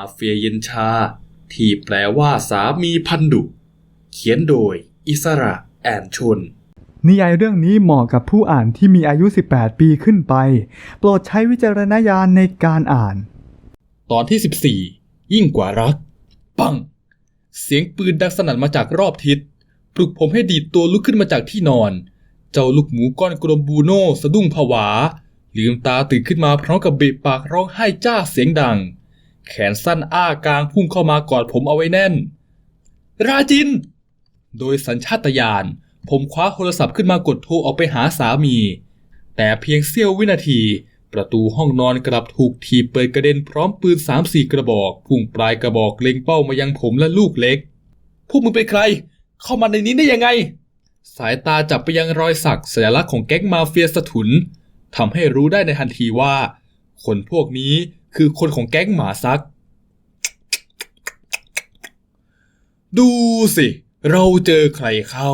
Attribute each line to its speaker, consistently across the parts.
Speaker 1: มาเฟียเย็นชา ที่แปลว่าสามีพันดุเขียนโดย อิสระแอนชน
Speaker 2: นิยายเรื่องนี้เหมาะกับผู้อ่านที่มีอายุ 18 ปีขึ้นไป โปรดใช้วิจารณญาณในการอ่าน
Speaker 1: ตอนที่ 14 ยิ่งกว่ารัก ปัง เสียงปืนดังสนั่นมาจากรอบทิศ ปลุกผมให้ดีดตัวลุกขึ้นมาจากที่นอน เจ้าลูกหมูก้อนกลมบูโน่สะดุ้งผวา ลืมตาตื่นขึ้นมาพร้อมกับเบะปากร้องไห้จ้าเสียงดัง แขนสั้นอ้ากลางพุ่งเข้ามากอดผมเอาไว้แน่น ราจิน โดยสัญชาตญาณผมคว้าโทรศัพท์ขึ้นมากดโทรออกไปหาสามี แต่เพียงเสี้ยววินาที ประตูห้องนอนกลับถูกถีบเปิดกระเด็นพร้อมปืนสามสี่กระบอกพุ่งปลายกระบอกเล็งเป้ามายังผมและลูกเล็ก พวกมึงเป็นใคร เข้ามาในนี้ได้ยังไง สายตาจับไปยังรอยสักสัญลักษณ์ของแก๊งมาเฟียสถุนทำให้รู้ได้ในทันทีว่า คนพวกนี้ คือคนของแก๊งหมาซัก ดูสิ เราเจอใครเข้า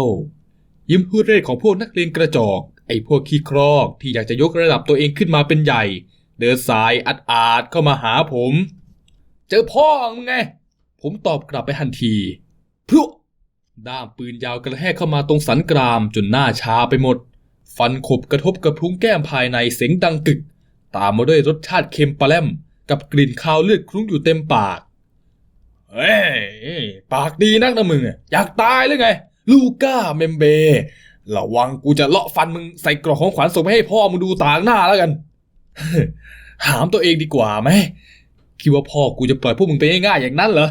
Speaker 1: ยิ้มพูดเรศของพวกนักเรียนกระจอก ไอ้พวกขี้ครอกที่อยากจะยกระดับตัวเองขึ้นมาเป็นใหญ่ เดินสายอัดอาดเข้ามาหาผม เจอพ่อมึงไง ผมตอบกลับไปทันทีพลุด้ามปืนยาวกระแทกเข้ามาตรงสันกรามจนหน้าชาไปหมด ฟันขบกระทบกับพุ้งแก้มภายในเสียงดังกึก ตามมาด้วยรสชาติเค็มปลาแลม กับกลิ่นคาวเลือดคลุ้งอยู่เต็มปาก เฮ้ย ปากดีนักนะมึงอะอยากตายหรือไง ลูก้าเมมเบระวังกูจะเลาะฟันมึงใส่กล่องของขวัญส่งไปให้พ่อมึงดูต่างหน้าแล้วกัน หามตัวเองดีกว่าไหม คิดว่าพ่อกูจะปล่อยพวกมึงไปง่ายๆอย่างนั้นเหรอ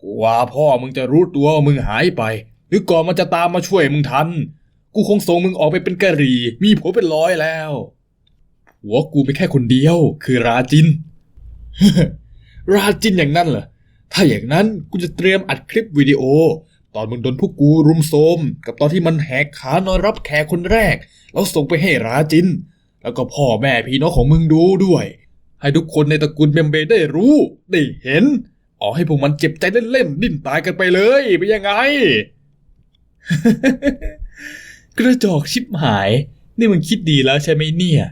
Speaker 1: กูว่าพ่อมึงจะรู้ตัวว่ามึงหายไป หรือก่อนมันจะตามมาช่วยมึงทัน กูคงส่งมึงออกไปเป็นกะหรี่ มีผัวเป็นร้อยแล้ว ผัวกูเป็นแค่คนเดียว คือราจิน ราจินอย่างนั้นเหรอ ถ้าอย่างนั้นกูจะเตรียมอัดคลิปวิดีโอ ตอนมึงโดนพวกกูรุมโทรมกับตอนที่มันแหกขานอนรับแขกคนแรก แล้วส่งไปให้ราจิน แล้วก็พ่อแม่พี่น้องของมึงดูด้วย ให้ทุกคนในตระกูลเมมเบได้รู้ ได้เห็นเอาให้พวกมันเจ็บใจเล่นๆดิ้นตายกันไปเลยเป็นยังไง กระจอกชิบหาย นี่มึงคิดดีแล้วใช่ไหมเนี่ย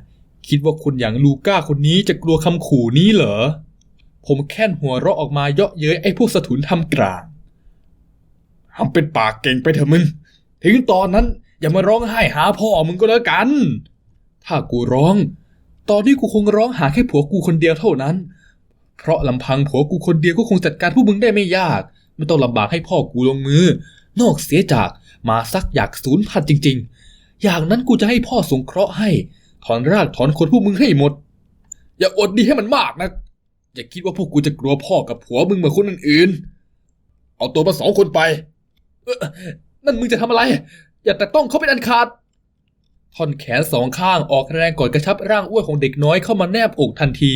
Speaker 1: คิดว่าคนอย่างลูก้าคนนี้จะกลัวคำขู่นี้เหรอ ผมแค่นหัวเราะออกมาเยาะเย้ยไอ้พวกสถุนทำกลางทำเป็นปากเก่งไปเถอะมึง ถึงตอนนั้นอย่ามาร้องไห้หาพ่อมึงก็แล้วกัน ถ้ากูร้อง ตอนนี้กูคงร้องหาแค่ผัวกูคนเดียวเท่านั้น เพราะลำพังผัวกูคนเดียวก็คงจัดการพวกมึงได้ไม่ยาก ไม่ต้องลำบากให้พ่อกูลงมือ นอกเสียจากมาซักอยากสูญพันจริง ๆ อย่างนั้นกูจะให้พ่อสงเคราะห์ให้ ถอนรากถอนคนพวกมึงให้หมด อย่าอดดีให้มันมากนะอย่าคิดว่าพวกกูจะกลัวพ่อกับผัวมึงเหมือนคนอื่นๆเอาตัวมาสองคนไปนั่นมึงจะทำอะไร อย่าแต่ต้องเขาเป็นอันขาดท่อนแขนสองข้างออกแรงกดกระชับร่างอ้วนของเด็กน้อยเข้ามาแนบอกทันที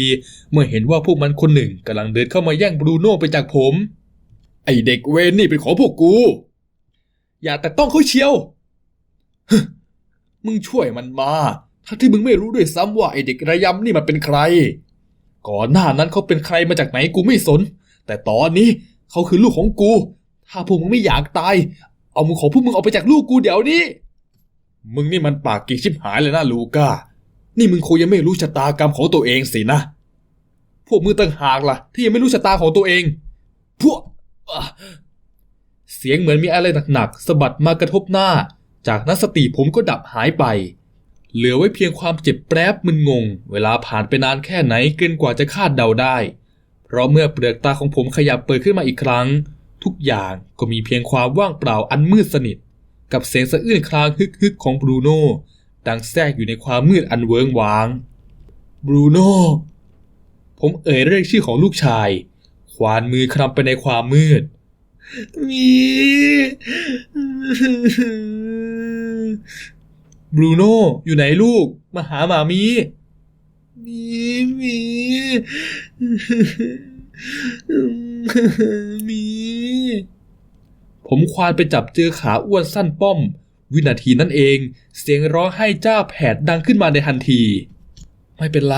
Speaker 1: เมื่อเห็นว่าพวกมันคนหนึ่งกำลังเดินเข้ามาแย่งบรูโน่ไปจากผม ไอเด็กเวนนี่เป็นของพวกกู อย่าแต่ต้องเขาเชียว มึงช่วยมันมา ถ้าที่มึงไม่รู้ด้วยซ้ำว่าไอเด็กระยำนี่มันเป็นใคร ก่อนหน้านั้นเขาเป็นใครมาจากไหนกูไม่สน แต่ตอนนี้เขาคือลูกของกู ถ้าพวกมึงไม่อยากตาย เอามือของพวกมึงออกไปจากลูกกูเดี๋ยวนี้ มึงนี่มันปากก่ชิบหายเลยนะลูก้า นี่มึงคงยังไม่รู้ชะตากรรมของตัวเองสินะ พวกมึงต่างหากล่ะ ที่ยังไม่รู้ชะตาของตัวเอง พวกเสียงเหมือนมีอะไรหนักๆสะบัดมากระทบหน้า จากนั้นสติผมก็ดับหายไป เหลือไว้เพียงความเจ็บแปรบมึนงง เวลาผ่านไปนานแค่ไหนเกินกว่าจะคาดเดาได้ เพราะเมื่อเปลือกตาของผมขยับเปิดขึ้นมาอีกครั้ง ทุกอย่างก็มีเพียงความว่างเปล่าอันมืดสนิท กับเสียงสะอื้นคลางฮึกๆของบรูโน่ดังแทรกอยู่ในความมืดอันเวิงว้างบรูโน่ผมเอ่ยเรียกชื่อของลูกชาย ควานมือคลำไปในความมืด มี บรูโน่อยู่ไหนลูก มาหาหมามี มีมีมี ผมควานไปจับเจอขาอ้วนสั้นป้อม วินาทีนั้นเอง เสียงร้องไห้จ้าแผดดังขึ้นมาในทันที ไม่เป็นไร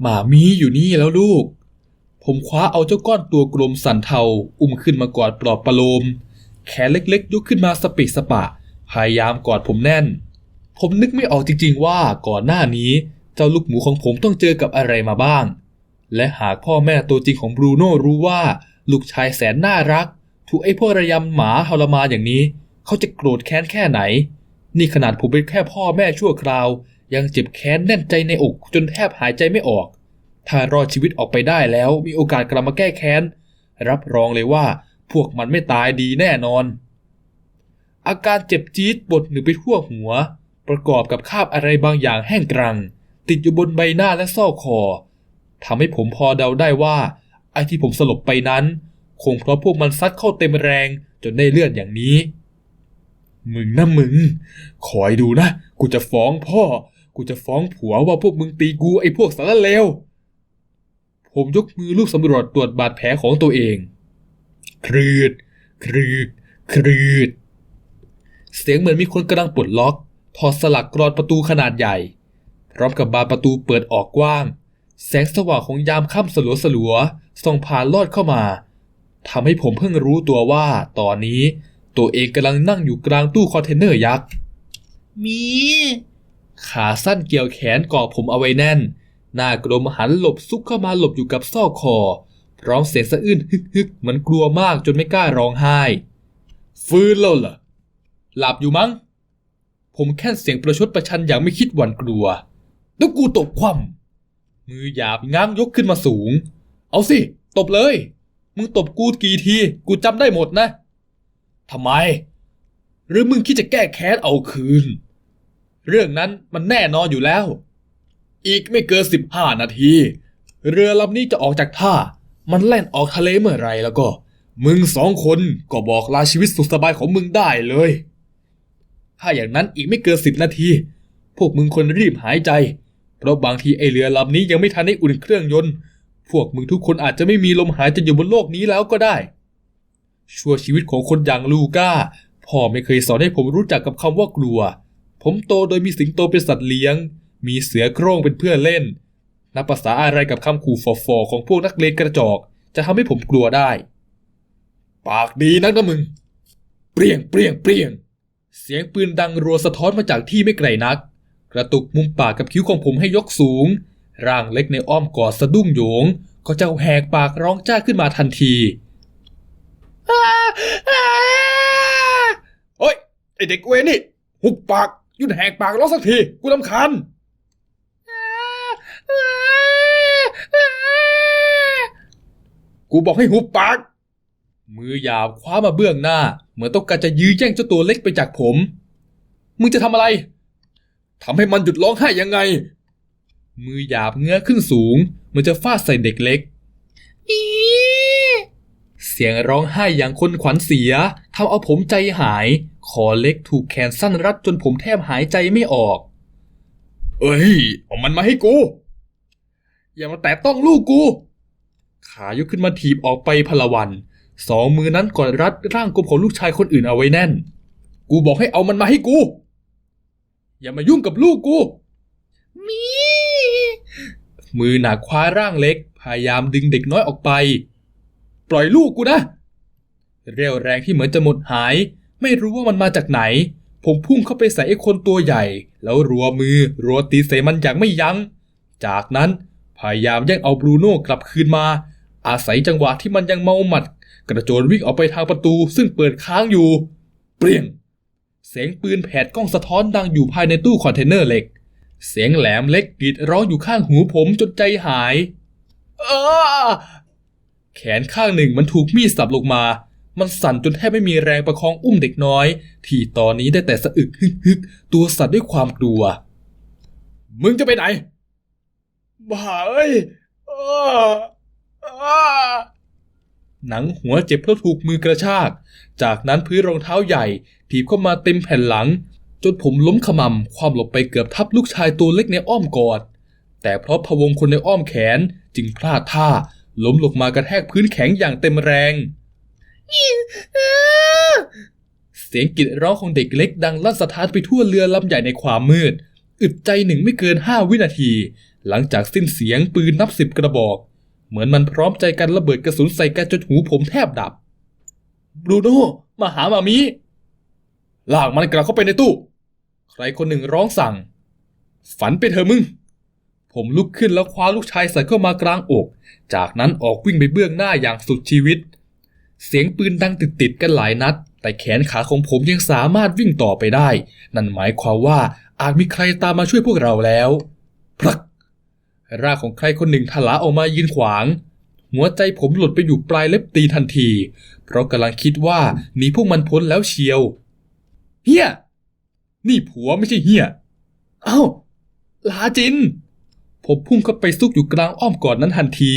Speaker 1: หมามีอยู่นี่แล้วลูก ผมคว้าเอาเจ้าก้อนตัวกลมสันเทา อุ้มขึ้นมากอดปลอบประโลม แขนเล็กๆ ยกขึ้นมาสปิกสปะ พยายามกอดผมแน่น ผมนึกไม่ออกจริงๆว่าก่อนหน้านี้เจ้าลูกหมูของผมต้องเจอกับอะไรมาบ้าง และหากพ่อแม่ตัวจริงของบรูโน่รู้ว่า ลูกชายแสนน่ารัก ถูกไอ้พวกระยำหมาทรมานอย่างนี้ เขาจะโกรธแค้นแค่ไหน นี่ขนาดผมเป็นแค่พ่อแม่ชั่วคราว ยังเจ็บแค้นแน่นใจในอกจนแทบหายใจไม่ออก ถ้ารอดชีวิตออกไปได้แล้วมีโอกาสกลับมาแก้แค้น รับรองเลยว่าพวกมันไม่ตายดีแน่นอน อาการเจ็บจี๊ดบดหนึ่งไปทั่วหัว ประกอบกับคาบอะไรบางอย่างแห้งกรัง ติดอยู่บนใบหน้าและซอกคอทำให้ผมพอเดาได้ว่า ไอ้ที่ผมสลบไปนั้น คงเพราะพวกมันซัดเข้าเต็มแรงจนได้เลือดอย่างนี้ มึงนะมึง คอยดูนะ กูจะฟ้องพ่อ กูจะฟ้องผัวว่าพวกมึงตีกูไอ้พวกสารเลวผมยกมือลูกสำรวจตรวจบาดแผลของตัวเอง ครืด ครืด ครืด เสียงเหมือนมีคนกำลังปลดล็อก ถอดสลักกรอนประตูขนาดใหญ่ พร้อมกับบานประตูเปิดออกกว้าง แสงสว่างของยามค่ำสลัวสลัวๆส่องผ่านลอดเข้ามาทำให้ผมเพิ่งรู้ตัวว่าตอนนี้ตัวเองกำลังนั่งอยู่กลางตู้คอนเทนเนอร์ยักษ์ มี ขาสั้นเกี่ยวแขนเกาะผมเอาไว้แน่น หน้ากลมหันหลบซุกเข้ามาหลบอยู่กับซอกคอ พร้อมเสียงสะอื้นฮึกฮึกๆเหมือนกลัวมากจนไม่กล้าร้องไห้ ฟื้นแล้วเหรอหลับอยู่มั้งผ มแค่เสียงประชดประชันอย่างไม่คิดหวั่นกลัว แล้วกูตบคว่ำมือหยาบง้างยกขึ้นมาสูง เอาสิ ตบเลย มึงตบกูกี่ที กูจำได้หมดนะทำไม หรือมึงคิดจะแก้แค้นเอาคืน เรื่องนั้นมันแน่นอนอยู่แล้ว อีกไม่เกินสิบห้านาที เรือลำนี้จะออกจากท่า มันแล่นออกทะเลเมื่อไรแล้วก็ มึงสองคนก็บอกลาชีวิตสุขสบายของมึงได้เลย ถ้าอย่างนั้นอีกไม่เกินสิบนาที พวกมึงคนรีบหายใจ เพราะบางทีไอเรือลำนี้ยังไม่ทันได้อุ่นเครื่องยนต์ พวกมึงทุกคนอาจจะไม่มีลมหายใจอยู่บนโลกนี้แล้วก็ได้ ชั่วชีวิตของคนอย่างลูก้า พ่อไม่เคยสอนให้ผมรู้จักกับคำว่ากลัว ผมโตโดยมีสิงโตเป็นสัตว์เลี้ยง มีเสือโคร่งเป็นเพื่อนเล่น นับภาษาอะไรกับคำขู่ฟอๆของพวกนักเลงกระจอก จะทำให้ผมกลัวได้ ปากดีนักนะมึง เปรี้ยงเปรี้ยงเปรี้ยง เสียงปืนดังรัวสะท้อนมาจากที่ไม่ไกลนัก กระตุกมุมปากกับคิ้วของผมให้ยกสูง ร่างเล็กในอ้อมกอดสะดุ้งโยง ก็จะแหกปากร้องจ้าขึ้นมาทันทีโอ้ย ไอเด็กเวรนี่ หุบปากหยุดแหกปากร้องสักที กูลำคาญกูบอกให้หุบปาก มือหยาบคว้ามาเบื้องหน้า เหมือนต้องการจะยื้อแย่งเจ้าตัวเล็กไปจากผม มึงจะทำอะไรทำให้มันหยุดร้องไห้ยังไง มือหยาบเงื้อขึ้นสูงเหมือนจะฟาดใส่เด็กเล็ก เสียงร้องไห้อย่างคนขวัญเสียทำเอาผมใจหาย คอเล็กถูกแขนสั้นรัดจนผมแทบหายใจไม่ออก เอ้ยเอามันมาให้กู อย่ามาแตะต้องลูกกู ขายกขึ้นมาถีบออกไปพลวัน สองมือนั้นกอดรัดร่างกลมของลูกชายคนอื่นเอาไว้แน่น กูบอกให้เอามันมาให้กู อย่ามายุ่งกับลูกกู มี มือหนักคว้าร่างเล็ก พยายามดึงเด็กน้อยออกไป ปล่อยลูกกูนะ เรี่ยวแรงที่เหมือนจะหมดหาย ไม่รู้ว่ามันมาจากไหน ผมพุ่งเข้าไปใส่ไอ้คนตัวใหญ่ แล้วรัวมือรัวตีใส่มันอย่างไม่ยัง้ง จากนั้นพยายามแย่งเอาบรูโน่กลับคืนมา อาศัยจังหวะที่มันยังเมาหมัด กระโจนวิ่งออกไปทางประตูซึ่งเปิดค้างอยู่ เปรี้ยง เสียงปืนแผดกล้องสะท้อนดังอยู่ภายในตู้คอนเทนเนอร์เหล็ก เสียงแหลมเล็กกรีดร้องอยู่ข้างหูผมจนใจหายเออแขนข้างหนึ่งมันถูกมีดสับลงมา มันสั่นจนแทบไม่มีแรงประคองอุ้มเด็กน้อย ที่ตอนนี้ได้แต่สะอึกฮึกฮึกตัวสั่นด้วยความกลัว มึงจะไปไหนบ้าเอ้ยออ หนังหัวเจ็บเพราะถูกมือกระชาก จากนั้นพื้นรองเท้าใหญ่ถีบเข้ามาเต็มแผ่นหลัง จนผมล้มขมำความหลบไปเกือบทับลูกชายตัวเล็กในอ้อมกอด แต่เพราะพะวงคนในอ้อมแขนจึงพลาดท่า ล้มลงมากระแทกพื้นแข็งอย่างเต็มแรง เสียงกรีดร้องของเด็กเล็กดังลั่นสะท้านไปทั่วเรือลำใหญ่ในความมืด อึดใจหนึ่งไม่เกินห้าวินาที หลังจากสิ้นเสียงปืนนับสิบกระบอก เหมือนมันพร้อมใจกันระเบิดกระสุนใส่กันจนหูผมแทบดับบรูโน่มาหามามีลากมันกลับเข้าไปในตู้ ใครคนหนึ่งร้องสั่ง ฝันไปเถอะมึง ผมลุกขึ้นแล้วคว้าลูกชายใส่เข้ามากลางอก จากนั้นออกวิ่งไปเบื้องหน้าอย่างสุดชีวิต เสียงปืนดังติดติดๆกันหลายนัด แต่แขนขาของผมยังสามารถวิ่งต่อไปได้ นั่นหมายความว่าอาจมีใครตามมาช่วยพวกเราแล้วพลัก ร่างของใครคนหนึ่งถลาออกมายืนขวาง หัวใจผมหลุดไปอยู่ปลายเล็บตีทันที เพราะกำลังคิดว่าหนีพวกมันพ้นแล้วเชียว เฮียนี่ผัวไม่ใช่เฮียเอ้าลาจิน ผมพุ่งเข้าไปซุกอยู่กลางอ้อมกอดนั้นทันที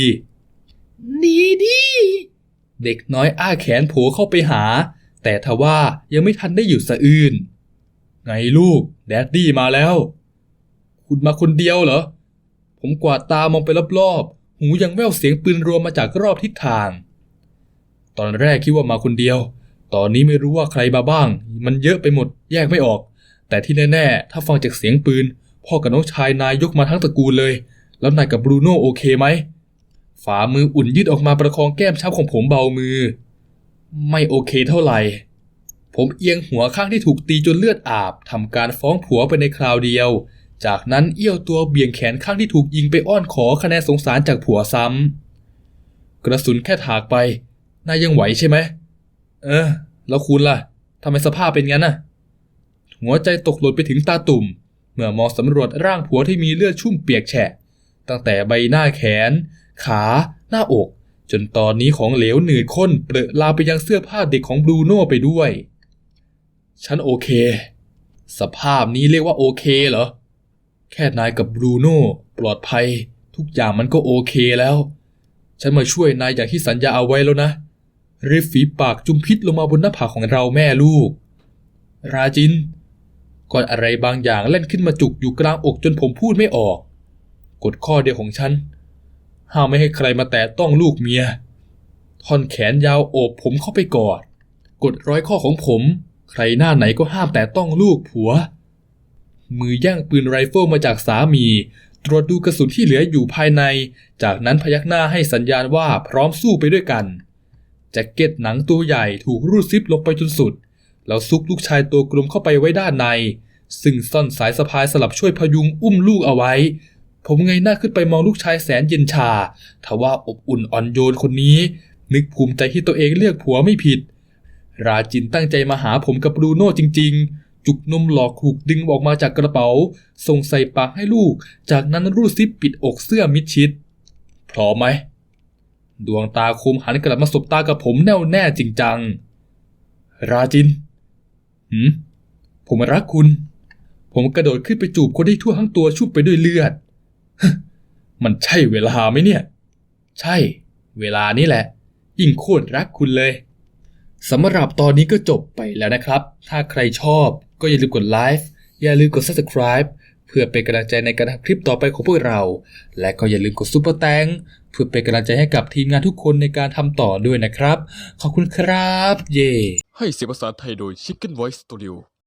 Speaker 1: หนีดิเด็กน้อยอ้าแขนโผเข้าไปหา แต่ทว่ายังไม่ทันได้หยุดสะอื้นไงลูก แดดดี้มาแล้ว คุณมาคนเดียวเหรอ ผมกวาดตามองไปรอบๆ หูยังแว่วเสียงปืนรวมมาจากรอบทิศทาง ตอนแรกคิดว่ามาคนเดียว ตอนนี้ไม่รู้ว่าใครมาบ้าง มันเยอะไปหมดแยกไม่ออก แต่ที่แน่ๆ ถ้าฟังจากเสียงปืน พ่อกับน้องชายนายยกมาทั้งตระกูลเลย แล้วนายกับบรูโน่โอเคไหม ฝ่ามืออุ่นยืดออกมาประคองแก้มช้ำของผมเบามือ ไม่โอเคเท่าไหร่ ผมเอียงหัวข้างที่ถูกตีจนเลือดอาบทำการฟ้องผัวไปในคราวเดียว จากนั้นเอี้ยวตัวเบี่ยงแขนข้างที่ถูกยิงไปอ้อนขอคะแนนสงสารจากผัวซ้ำ กระสุนแค่ถากไป นายยังไหวใช่ไหม เออ แล้วคุณล่ะทำไมสภาพเป็นงั้นน่ะ หัวใจตกหล่นไปถึงตาตุ่ม เมื่อมองสำรวจร่างผัวที่มีเลือดชุ่มเปียกแฉะ ตั้งแต่ใบหน้าแขน ขา หน้าอก จนตอนนี้ของเหลวหนืดข้นเปรอะลาไปยังเสื้อผ้าเด็กของบรูโน่ไปด้วย ฉันโอเค สภาพนี้เรียกว่าโอเคเหรอ แค่นายกับบรูโน่ปลอดภัย ทุกอย่างมันก็โอเคแล้ว ฉันมาช่วยนายอย่างที่สัญญาเอาไว้แล้วนะริฟฝีปากจุมพิษลงมาบนหน้าผากของเราแม่ลูก ราจินก่อนอะไรบางอย่างเล่นขึ้นมาจุกอยู่กลางอกจนผมพูดไม่ออก กฎข้อเดียวของฉัน ห้ามไม่ให้ใครมาแตะต้องลูกเมียท่อนแขนยาวโอบผมเข้าไปกอด กฎร้อยข้อของผม ใครหน้าไหนก็ห้ามแตะต้องลูกผัว มือย่างปืนไรเฟิลมาจากสามี ตรวจดูกระสุนที่เหลืออยู่ภายใน จากนั้นพยักหน้าให้สัญญาณว่าพร้อมสู้ไปด้วยกันแจ็คเก็ตหนังตัวใหญ่ถูกรูดซิปลงไปจนสุด แล้วซุกลูกชายตัวกลมเข้าไปไว้ด้านใน ซึ่งซ่อนสายสะพายสลับช่วยพยุงอุ้มลูกเอาไว้ ผมเงยหน้าขึ้นไปมองลูกชายแสนเย็นชา ทว่าอบอุ่นอ่อนโยนคนนี้ นึกภูมิใจที่ตัวเองเลือกผัวไม่ผิด ราจินตั้งใจมาหาผมกับบรูโน่จริง ๆ จุกนมหลอกถูกดึงออกมาจากกระเป๋า ส่งใส่ปากให้ลูก จากนั้นรูดซิปปิดอกเสื้อมิดชิด พร้อมไหม ดวงตาคมหันกลับมาสบตากับผมแน่วแน่จริงจัง ราจินหืมผมรักคุณ ผมกระโดดขึ้นไปจูบคนที่ทั่วทั้งตัวชุบไปด้วยเลือด มันใช่เวลาไหมเนี่ย ใช่ เวลานี้แหละ ยิ่งโคตรรักคุณเลย สำหรับตอนนี้ก็จบไปแล้วนะครับ ถ้าใครชอบก็อย่าลืมกดไลค์อย่าลืมกด subscribe เพื่อเป็นกำลังใจในการทำคลิปต่อไปของพวกเรา และก็อย่าลืมกดซุปเปอร์แตงเพื่อเป็นกำลังใจให้กับทีมงานทุกคนในการทำต่อด้วยนะครับ ขอบคุณครับ เย่
Speaker 3: ให้เสียงภาษาไทยโดย Chicken Voice Studio